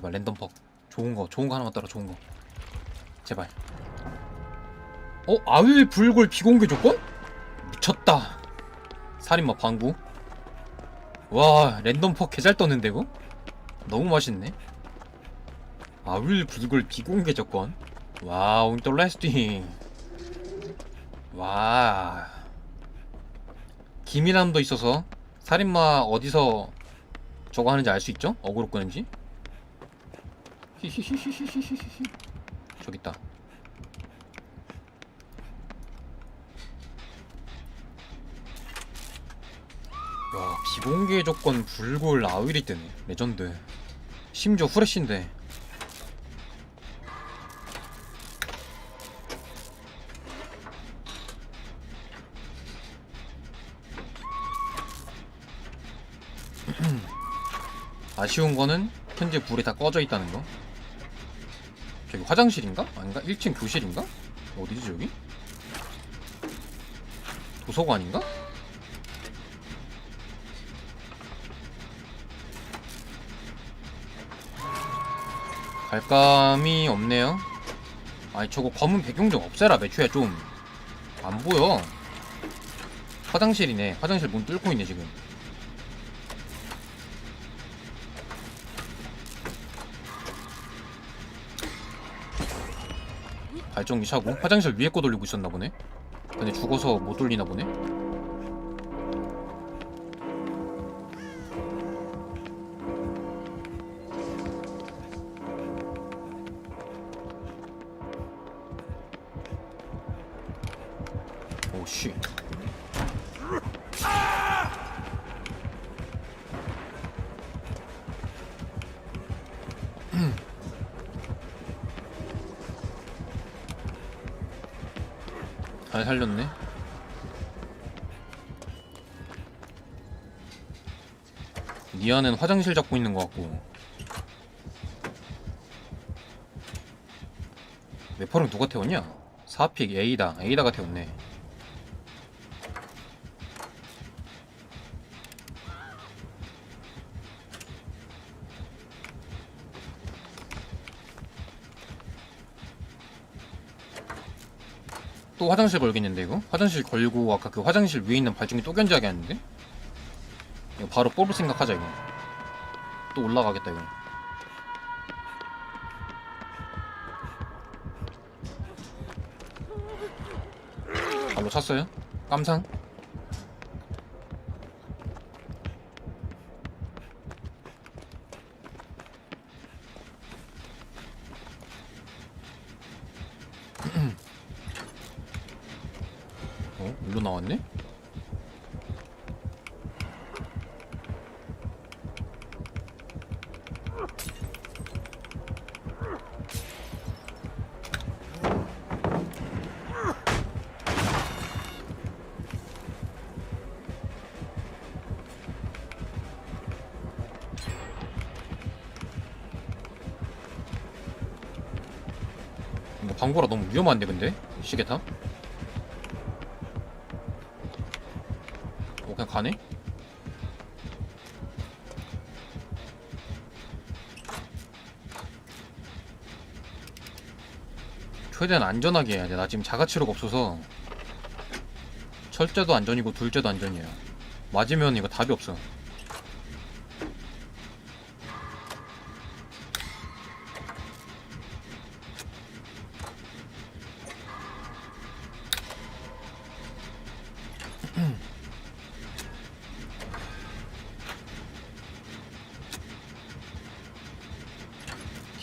제발 랜덤 퍽 좋은 거 좋은 거 하나만 따라 좋은 거. 제발. 어 아윌 불골 비공개 조건? 미쳤다. 살인마 방구. 와 랜덤 퍽 개잘 떴는데 이거? 너무 맛있네. 아윌 불골 비공개 조건. 와 오늘 레스팅. 와. 기민함도 있어서 살인마 어디서 저거 하는지 알 수 있죠? 어그로 끄는지 히히히히히히히히 저기 있다. 와 비공개 조건 불골 아윌이 뜨네. 레전드. 심지어 후레쉬인데. 아쉬운 거는 현재 불이 다 꺼져 있다는 거. 저기 화장실인가? 아닌가? 1층 교실인가? 어디지 저기? 도서관인가? 갈감이 없네요. 아니 저거 검은 배경 좀 없애라 매초야 좀. 안 보여. 화장실이네. 화장실 문 뚫고 있네 지금. 발전기 차고 화장실 위에 거 돌리고 있었나 보네. 근데 죽어서 못 돌리나 보네. 오 씨. 살렸네. 니아는 화장실 잡고 있는 것 같고. 메퍼랑 누가 태웠냐? 4픽 A다. A다가 태웠네. 또 화장실 걸겠는데 이거? 화장실 걸고 아까 그 화장실 위에 있는 발전기 또 견제하게 하는데? 이거 바로 뽑을 생각하자 이거 또 올라가겠다 이거 발로 찼어요? 깜상? 나왔네? 이거 방구라 너무 위험한데 근데? 시계타? 가네? 최대한 안전하게 해야 돼. 나 지금 자가치료가 없어서 첫째도 안전이고 둘째도 안전이야. 맞으면 이거 답이 없어.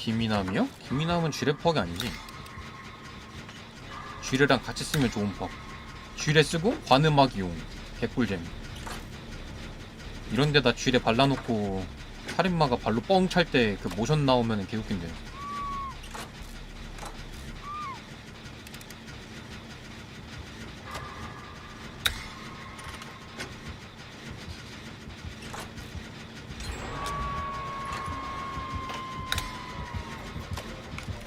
김이남이요? 김이남은 쥐레 퍽이 아니지. 쥐레랑 같이 쓰면 좋은 퍽. 쥐레 쓰고 관음악 이용. 개꿀잼. 이런 데다 쥐레 발라놓고 살인마가 발로 뻥 찰 때 그 모션 나오면 개웃긴데.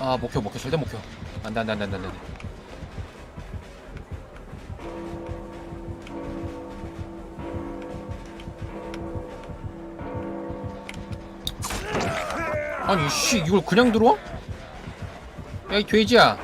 아 목표 목표. 절대 목표. 안돼 안돼 안돼 안돼 안돼. 아니 씨 이걸 그냥 들어와? 야 이 돼지야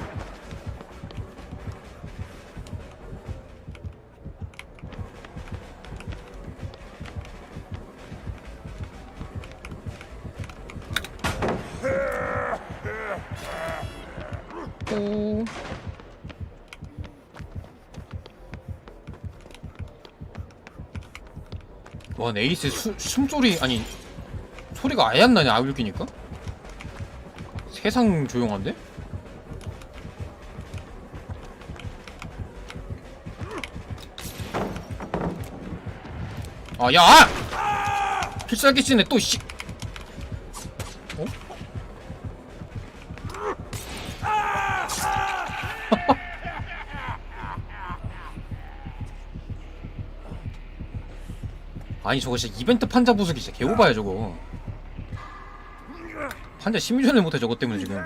와 에이스 수, 숨소리 아니 소리가 아예 안 나냐 아울 끼니까? 세상 조용한데? 아, 야! 필살기 쓰네, 또, 씨! 아니, 저거 진짜 이벤트 판자 부수기 진짜 개오바야, 저거. 판자 심리전을 못해, 저것 때문에 지금.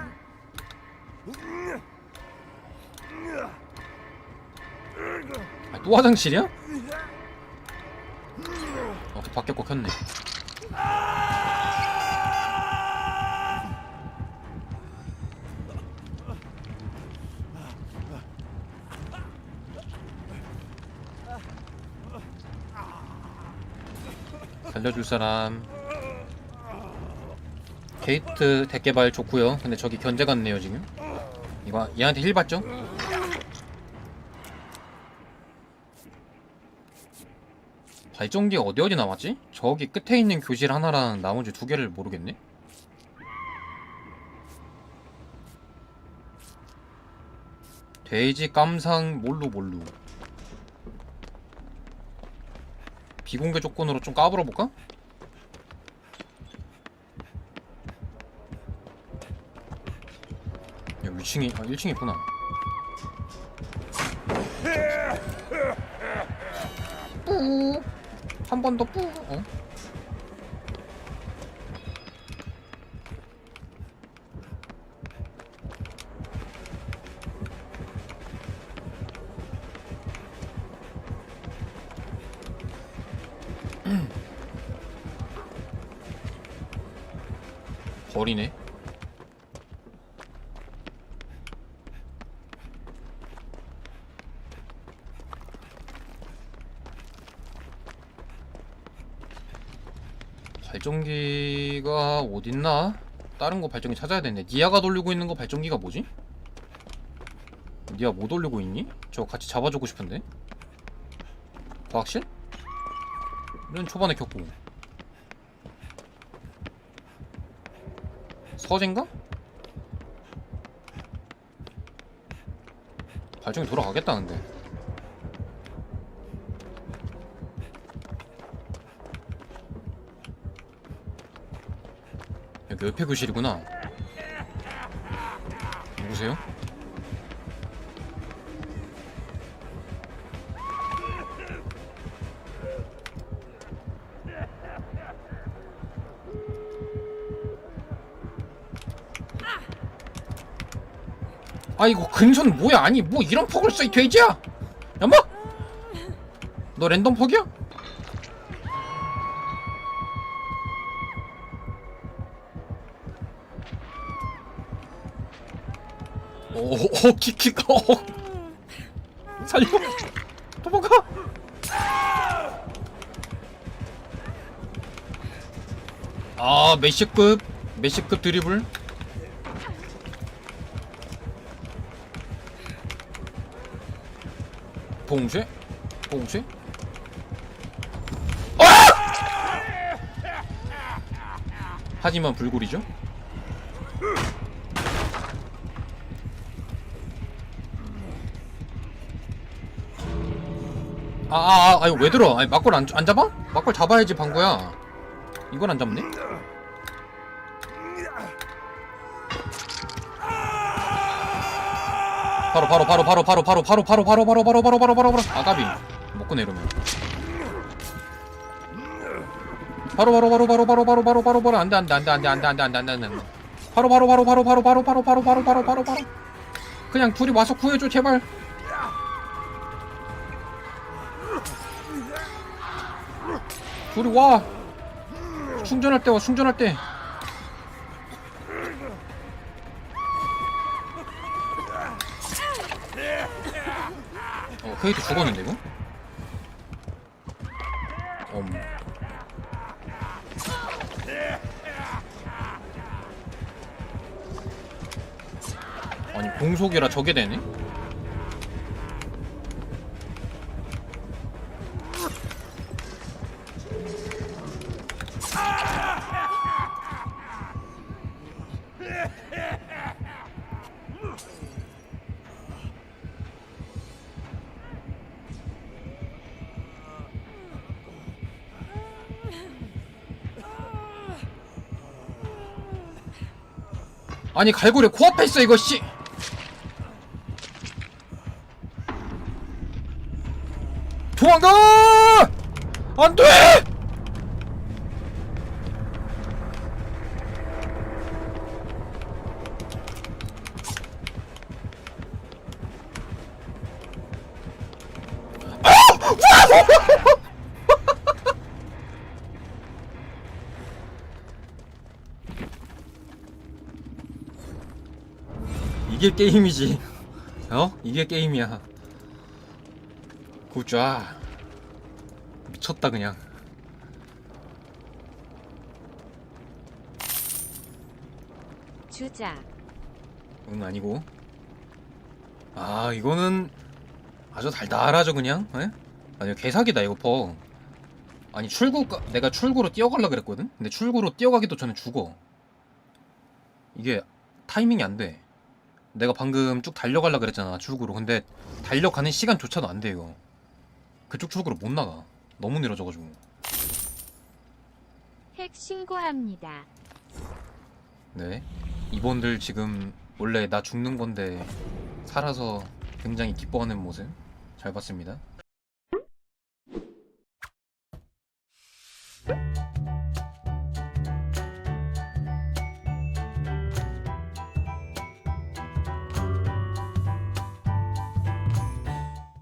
아, 또 화장실이야? 어, 거 켰네. 살려줄 사람. 게이트 대개발 좋고요. 근데 저기 견제 같네요 지금. 이거 얘한테 힐 받죠? 발전기 어디 어디 남았지? 저기 끝에 있는 교실 하나랑 나머지 두 개를 모르겠네. 돼지 깜상 몰루 몰루. 비공개 조건으로 좀 까불어 볼까? 야 위층이 아 1층 있구나. 뿌. 한 번 더 뿌. 어? 버리네. 발전기가 어딨나? 다른 거 발전기 찾아야 되네. 니아가 돌리고 있는 거 발전기가 뭐지? 니아 뭐 돌리고 있니? 저 같이 잡아주고 싶은데. 과학실? 는 초반에 켰고. 서재인가? 발전기 돌아가겠다는데. 여기 옆에 교실이구나. 누구세요? 아 이거 근선 뭐야 아니 뭐 이런 퍽을 써 이 돼지야 야마 너 랜덤 퍽이야? 오, 오, 키키가, 어. 살려. 도망가. 아, 메시급, 메시급 드리블. 봉쇄? 봉쇄? 아! 하지만 불굴이죠? 아, 아, 아, 아니, 왜 들어? 아니, 막걸 안, 안 잡아? 막걸 잡아야지, 방구야. 이걸 안 잡네? 바로, 바로, 바로, 바로, 바로, 바로, 바로, 바로, 바로, 바로, 바로, 바로, 바로, 바로, 바로. 아가비. 먹고 내려면. 바로, 바로, 바로, 바로, 바로, 바로, 바로, 바로, 바로, 안 돼, 안 돼, 안 돼, 안 돼, 안 돼, 안 돼, 안 돼, 안 돼, 안 돼, 안 돼. 바로, 바로, 바로, 바로, 바로, 바로, 바로, 바로, 바로, 바로, 바로, 바로. 그냥 둘이 와서 구해줘, 제발. 둘이 와 충전할 때와 충전할 때 크레이트 죽었는데 이거? 엄. 아니 공속이라 저게 되네? 아니 갈고리 코앞에 있어 이거 씨. 도망가! 안 돼! 이게 게임이지. 어? 이게 게임이야. 굿좌. 미쳤다 그냥. 주작 응 아니고. 아 이거는 아주 달달하죠 그냥. 에? 아니 개사기다 이거 퍼. 아니 출구 내가 출구로 뛰어갈라 그랬거든. 근데 출구로 뛰어가기도 전에 죽어. 이게 타이밍이 안 돼. 내가 방금 쭉 달려갈라 그랬잖아 출구로. 근데 달려가는 시간조차도 안돼 이거. 그쪽 출구로 못 나가. 너무 느려져가지고. 핵 신고합니다. 네. 이번들 지금 원래 나 죽는 건데 살아서 굉장히 기뻐하는 모습 잘 봤습니다.